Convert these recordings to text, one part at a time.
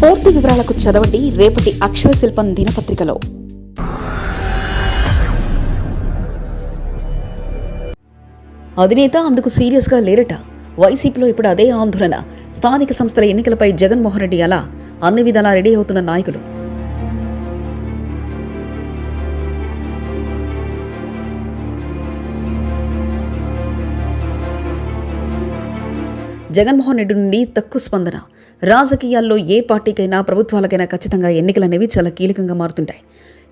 పూర్తి వివరాలకు చదవండి రేపటి అక్షర శిల్పం దినపత్రికలో. అధినేత అందుకు సీరియస్గా లేరట. వైసీపీలో ఇప్పుడు అదే ఆందోళన. స్థానిక సంస్థల ఎన్నికలపై జగన్మోహన్ రెడ్డి అలా. అన్ని విధాలా రెడీ అవుతున్న నాయకులు. జగన్మోహన్ రెడ్డి నుండి తక్కువ స్పందన. రాజకీయాల్లో ఏ పార్టీకైనా ప్రభుత్వాలకైనా ఖచ్చితంగా ఎన్నికలనేవి చాలా కీలకంగా మారుతుంటాయి.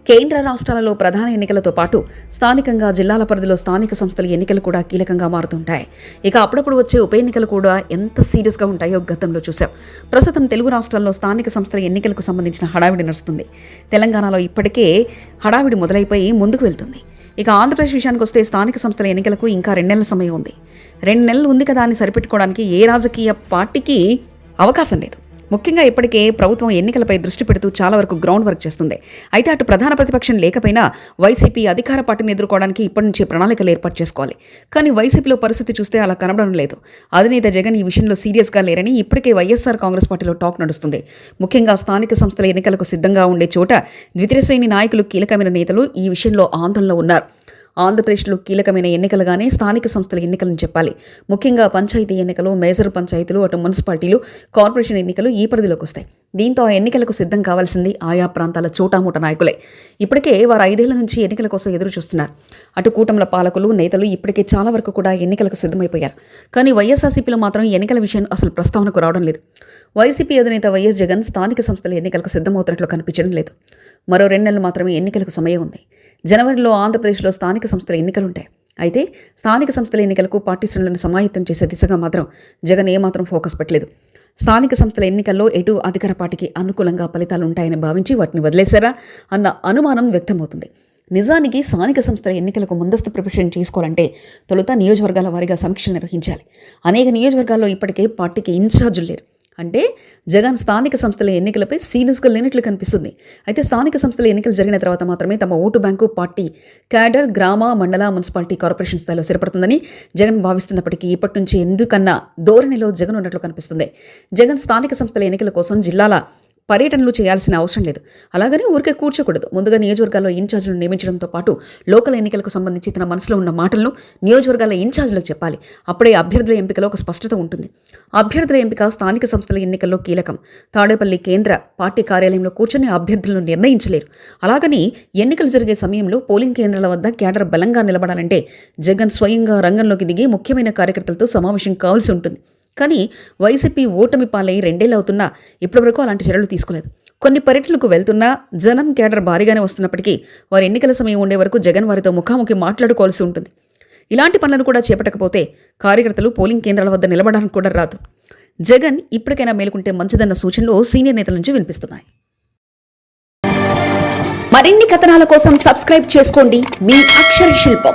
కేంద్ర రాష్ట్రాలలో ప్రధాన ఎన్నికలతో పాటు స్థానికంగా జిల్లాల పరిధిలో స్థానిక సంస్థల ఎన్నికలు కూడా కీలకంగా మారుతుంటాయి. ఇక అప్పుడప్పుడు వచ్చే ఉప ఎన్నికలు కూడా ఎంత సీరియస్గా ఉంటాయో గతంలో చూశాం. ప్రస్తుతం తెలుగు రాష్ట్రాల్లో స్థానిక సంస్థల ఎన్నికలకు సంబంధించిన హడావిడి నడుస్తుంది. తెలంగాణలో ఇప్పటికే హడావిడి మొదలైపోయి ముందుకు వెళ్తుంది. ఇక ఆంధ్రప్రదేశ్ విషయానికి వస్తే స్థానిక సంస్థల ఎన్నికలకు ఇంకా రెండు నెలల సమయం ఉంది. రెండు నెలలు ఉంది కదా అని సరిపెట్టుకోవడానికి ఏ రాజకీయ పార్టీకి అవకాశం లేదు. ముఖ్యంగా ఇప్పటికే ప్రభుత్వం ఎన్నికలపై దృష్టి పెడుతూ చాలా వరకు గ్రౌండ్ వర్క్ చేస్తుంది. అయితే అటు ప్రధాన ప్రతిపక్షం లేకపోయినా వైసీపీ అధికార పార్టీని ఎదుర్కోవడానికి ఇప్పటి నుంచే ప్రణాళికలు ఏర్పాటు చేసుకోవాలి. కానీ వైసీపీలో పరిస్థితి చూస్తే అలా కనబడడం లేదు. అధినేత జగన్ ఈ విషయంలో సీరియస్గా లేరని ఇప్పటికే వైఎస్ఆర్ కాంగ్రెస్ పార్టీలో టాక్ నడుస్తుంది. ముఖ్యంగా స్థానిక సంస్థల ఎన్నికలకు సిద్ధంగా ఉండే చోట ద్వితీయ శ్రేణి నాయకులు కీలకమైన నేతలు ఈ విషయంలో ఆందోళనలో ఉన్నారు. ఆంధ్రప్రదేశ్లో కీలకమైన ఎన్నికలుగానే స్థానిక సంస్థల ఎన్నికలను చెప్పాలి. ముఖ్యంగా పంచాయతీ ఎన్నికలు మేజర్ పంచాయతీలు అటు మున్సిపాలిటీలు కార్పొరేషన్ ఎన్నికలు ఈ పరిధిలోకి వస్తాయి. దీంతో ఆ ఎన్నికలకు సిద్ధం కావాల్సింది ఆయా ప్రాంతాల చోటామూట నాయకులే. ఇప్పటికే వారు ఐదేళ్ళ నుంచి ఎన్నికల కోసం ఎదురు చూస్తున్నారు అటు కూటమిల పాలకులు నేతలు ఇప్పటికే చాలా వరకు కూడా ఎన్నికలకు సిద్ధమైపోయారు. కానీ వైఎస్ఆర్సీపీలో మాత్రం ఎన్నికల విషయం అసలు ప్రస్తావనకు రావడం లేదు. వైసీపీ అధినేత వైఎస్ జగన్ స్థానిక సంస్థల ఎన్నికలకు సిద్ధమవుతున్నట్లు కనిపించడం లేదు. మరో రెండు నెలలు మాత్రమే ఎన్నికలకు సమయం ఉంది. జనవరిలో ఆంధ్రప్రదేశ్లో స్థానిక సంస్థల ఎన్నికలుంటాయి. అయితే స్థానిక సంస్థల ఎన్నికలకు పార్టీ శ్రేణులను సమాయత్తం చేసే దిశగా మాత్రం జగన్ ఏమాత్రం ఫోకస్ పెట్టలేదు. స్థానిక సంస్థల ఎన్నికల్లో ఎటు అధికార పార్టీకి అనుకూలంగా ఫలితాలు ఉంటాయని భావించి వాటిని వదిలేశారా అన్న అనుమానం వ్యక్తమవుతుంది. నిజానికి స్థానిక సంస్థల ఎన్నికలకు ముందస్తు ప్రిపరేషన్ చేసుకోవాలంటే తొలుత నియోజకవర్గాల వారీగా సమీక్షలు నిర్వహించాలి. అనేక నియోజకవర్గాల్లో ఇప్పటికే పార్టీకి ఇన్ఛార్జులు లేరు. అంటే జగన్ స్థానిక సంస్థల ఎన్నికలపై సీరియస్గా లేనట్లు కనిపిస్తుంది. అయితే స్థానిక సంస్థల ఎన్నికలు జరిగిన తర్వాత మాత్రమే తమ ఓటు బ్యాంకు పార్టీ క్యాడర్ గ్రామ మండల మున్సిపాలిటీ కార్పొరేషన్ స్థాయిలో స్థిరపడుతుందని జగన్ భావిస్తున్నప్పటికీ ఇప్పటి నుంచి ఎందుకన్నా ధోరణిలో జగన్ ఉన్నట్లు కనిపిస్తుంది. జగన్ స్థానిక సంస్థల ఎన్నికల కోసం జిల్లాల పర్యటనలు చేయాల్సిన అవసరం లేదు. అలాగనే ఊరికే కూర్చోకూడదు. ముందుగా నియోజకవర్గాల్లో ఇన్ఛార్జీలను నియమించడంతో పాటు లోకల్ ఎన్నికలకు సంబంధించి తన మనసులో ఉన్న మాటలను నియోజకవర్గాల ఇన్ఛార్జీలకు చెప్పాలి. అప్పుడే అభ్యర్థుల ఎంపికలో ఒక స్పష్టత ఉంటుంది. అభ్యర్థుల ఎంపిక స్థానిక సంస్థల ఎన్నికల్లో కీలకం. తాడేపల్లి కేంద్ర పార్టీ కార్యాలయంలో కూర్చొని అభ్యర్థులను నిర్ణయించలేరు. అలాగని ఎన్నికలు జరిగే సమయంలో పోలింగ్ కేంద్రాల వద్ద కేడర్ బలంగా నిలబడాలంటే జగన్ స్వయంగా రంగంలోకి దిగి ముఖ్యమైన కార్యకర్తలతో సమావేశం కావాల్సి ఉంటుంది. కానీ వైసీపీ ఓటమి పాలై రెండేళ్ళవుతున్నా ఇప్పటివరకు అలాంటి చర్యలు తీసుకోలేదు. కొన్ని పర్యటనలకు వెళ్తున్నా జనం కేడర్ భారీగానే వస్తున్నప్పటికీ వారు ఎన్నికల సమయం ఉండే వరకు జగన్ వారితో ముఖాముఖి మాట్లాడుకోవాల్సి ఉంటుంది. ఇలాంటి పనులను కూడా చేపట్టకపోతే కార్యకర్తలు పోలింగ్ కేంద్రాల వద్ద నిలబడడానికి కూడా రాదు. జగన్ ఇప్పటికైనా మేలుకుంటే మంచిదన్న సూచనలు సీనియర్ నేతల నుంచి వినిపిస్తున్నాయి. మరిన్ని కథనాల కోసం సబ్స్క్రైబ్ చేసుకోండి మీ అక్షర శిల్పం.